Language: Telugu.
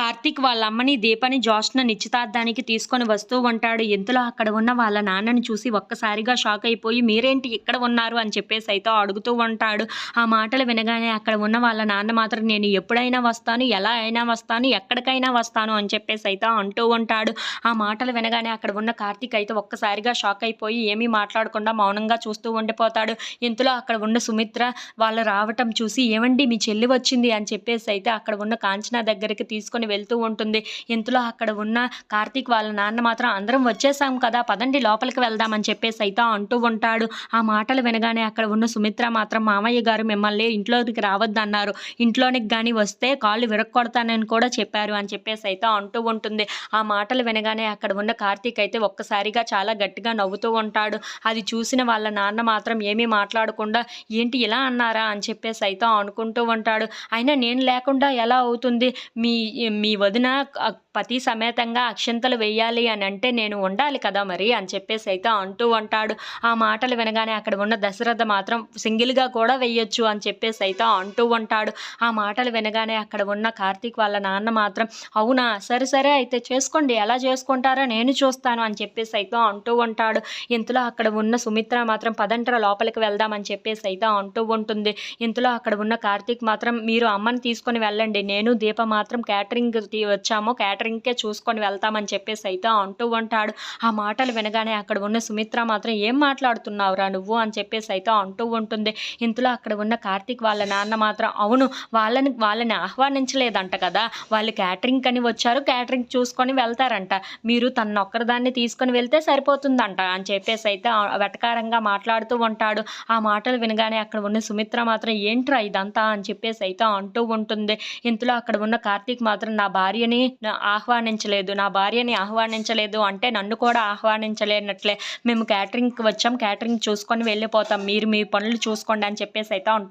కార్తీక్ వాళ్ళ అమ్మని దీపని జోష్న నిశ్చితార్థానికి తీసుకొని వస్తూ ఉంటాడు. ఇంతలో అక్కడ ఉన్న వాళ్ళ నాన్నని చూసి ఒక్కసారిగా షాక్ అయిపోయి మీరేంటి ఇక్కడ ఉన్నారు? అని చెప్పేసి అయితే అడుగుతూ ఉంటాడు. ఆ మాటలు వినగానే అక్కడ ఉన్న వాళ్ళ నాన్న మాత్రం నేను ఎప్పుడైనా వస్తాను ఎలా అయినా వస్తాను ఎక్కడికైనా వస్తాను అని చెప్పేసి అయితే అంటూ ఉంటాడు. ఆ మాటలు వినగానే అక్కడ ఉన్న కార్తీక్ అయితే ఒక్కసారిగా షాక్ అయిపోయి ఏమీ మాట్లాడకుండా మౌనంగా చూస్తూ ఉండిపోతాడు. ఇంతలో అక్కడ ఉన్న సుమిత్ర వాళ్ళు రావటం చూసి ఏమండి మీ చెల్లి వచ్చింది? అని చెప్పేసి అయితే అక్కడ ఉన్న కాంచన దగ్గరికి తీసుకొని వెళ్తూ ఉంటుంది. ఇంతలో అక్కడ ఉన్న కార్తీక్ వాళ్ళ నాన్న మాత్రం అందరం వచ్చేసాం కదా పదండి లోపలికి వెళ్దామని చెప్పేసి అయితే అంటూ ఉంటాడు. ఆ మాటలు వినగానే అక్కడ ఉన్న సుమిత్ర మాత్రం మామయ్య గారు మిమ్మల్ని ఇంట్లోకి రావద్దన్నారు. ఇంట్లోనికి కానీ వస్తే కాళ్ళు విరక్కొడతానని కూడా చెప్పారు అని చెప్పేసి అయితే అంటూ ఉంటుంది. ఆ మాటలు వినగానే అక్కడ ఉన్న కార్తీక్ అయితే ఒక్కసారిగా చాలా గట్టిగా నవ్వుతూ ఉంటాడు. అది చూసిన వాళ్ళ నాన్న మాత్రం ఏమీ మాట్లాడకుండా ఏంటి ఇలా అన్నారా? అని చెప్పేసి అయితే అనుకుంటూ ఉంటాడు. అయినా నేను లేకుండా ఎలా అవుతుంది? మీ మీ వదిన పతి సమేతంగా అక్షంతలు వేయాలి అని అంటే నేను ఉండాలి కదా మరి అని చెప్పేసి అయితే అంటూ ఉంటాడు. ఆ మాటలు వినగానే అక్కడ ఉన్న దశరథ మాత్రం సింగిల్గా కూడా వెయ్యొచ్చు అని చెప్పేసి అయితే అంటూ ఉంటాడు. ఆ మాటలు వినగానే అక్కడ ఉన్న కార్తీక్ వాళ్ళ నాన్న మాత్రం అవునా? సరే సరే అయితే చేసుకోండి. ఎలా చేసుకుంటారో నేను చూస్తాను అని చెప్పేసి అయితే అంటూ ఉంటాడు. ఇంతలో అక్కడ ఉన్న సుమిత్ర మాత్రం పదంటర లోపలికి వెళ్దామని చెప్పేసి అయితే అంటూ ఉంటుంది. ఇంతలో అక్కడ ఉన్న కార్తీక్ మాత్రం మీరు అమ్మని తీసుకొని వెళ్ళండి. నేను దీప మాత్రం క్యాటరింగ్ వచ్చాము. క్యాటరింగ్కే చూసుకొని వెళ్తామని చెప్పేసి అయితే అంటూ ఉంటాడు. ఆ మాటలు వినగానే అక్కడ ఉన్న సుమిత్ర మాత్రం ఏం మాట్లాడుతున్నావురా నువ్వు? అని చెప్పేసి అయితే అంటూ ఉంటుంది. ఇంతలో అక్కడ ఉన్న కార్తీక్ వాళ్ళ నాన్న మాత్రం అవును వాళ్ళని వాళ్ళని ఆహ్వానించలేదంట కదా. వాళ్ళు క్యాటరింగ్ అని వచ్చారు. క్యాటరింగ్ చూసుకొని వెళ్తారంట. మీరు తన ఒక్కరిదాన్ని తీసుకొని వెళ్తే సరిపోతుందంట అని చెప్పేసి అయితే వెటకారంగా మాట్లాడుతూ ఉంటాడు. ఆ మాటలు వినగానే అక్కడ ఉన్న సుమిత్ర మాత్రం ఏంట్రా ఇదంతా? అని చెప్పేసి అయితే అంటూ ఉంటుంది. ఇంతలో అక్కడ ఉన్న కార్తీక్ మాత్రం నా భార్యని ఆహ్వానించలేదు. నా భార్యని ఆహ్వానించలేదు అంటే నన్ను కూడా ఆహ్వానించలేనట్లే. మేము క్యాటరింగ్కి వచ్చాం. క్యాటరింగ్ చూసుకొని వెళ్ళిపోతాం. మీరు మీ పనులు చూసుకోండి అని చెప్పేసి అయితే అంటూ